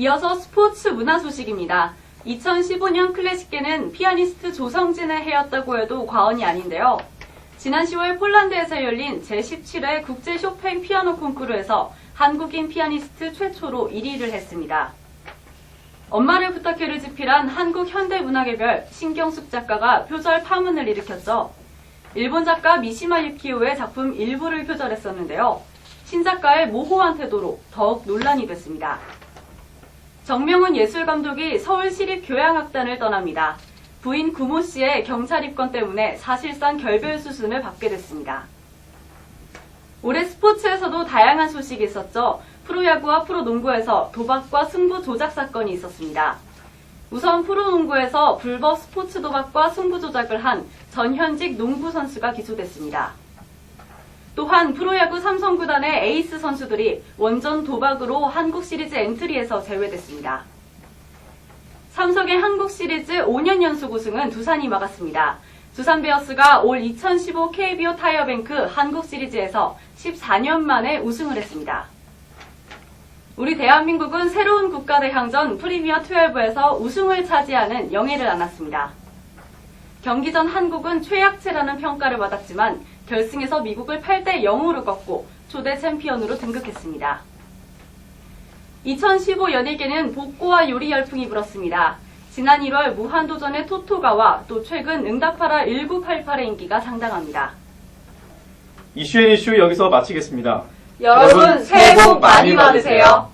이어서 스포츠 문화 소식입니다. 2015년 클래식계는 피아니스트 조성진의 해였다고 해도 과언이 아닌데요. 지난 10월 폴란드에서 열린 제17회 국제 쇼팽 피아노 콩쿠르에서 한국인 피아니스트 최초로 1위를 했습니다. 엄마를 부탁해를 집필한 한국 현대문학의 신경숙 작가가 표절 파문을 일으켰죠. 일본 작가 미시마 유키오의 작품 일부를 표절했었는데요. 신작가의 모호한 태도로 더욱 논란이 됐습니다. 정명훈 예술감독이 서울시립교향악단을 떠납니다. 부인 구모 씨의 경찰 입건 때문에 사실상 결별 수순을 받게 됐습니다. 올해 스포츠에서도 다양한 소식이 있었죠. 프로야구와 프로농구에서 도박과 승부 조작 사건이 있었습니다. 우선 프로농구에서 불법 스포츠 도박과 승부 조작을 한 전현직 농구 선수가 기소됐습니다. 또한 프로야구 삼성구단의 에이스 선수들이 원전 도박으로 한국 시리즈 엔트리에서 제외됐습니다. 삼성의 한국 시리즈 5년 연속 우승은 두산이 막았습니다. 두산 베어스가 올 2015 KBO 타이어뱅크 한국 시리즈에서 14년 만에 우승을 했습니다. 우리 대한민국은 새로운 국가대항전 프리미어 12에서 우승을 차지하는 영예를 안았습니다. 경기 전 한국은 최약체라는 평가를 받았지만 결승에서 미국을 8대 0으로 꺾고 초대 챔피언으로 등극했습니다. 2015 연예계는 복고와 요리 열풍이 불었습니다. 지난 1월 무한도전의 토토가와 또 최근 응답하라 1988의 인기가 상당합니다. 이슈앤 이슈 여기서 마치겠습니다. 여러분 새해 복 많이 받으세요.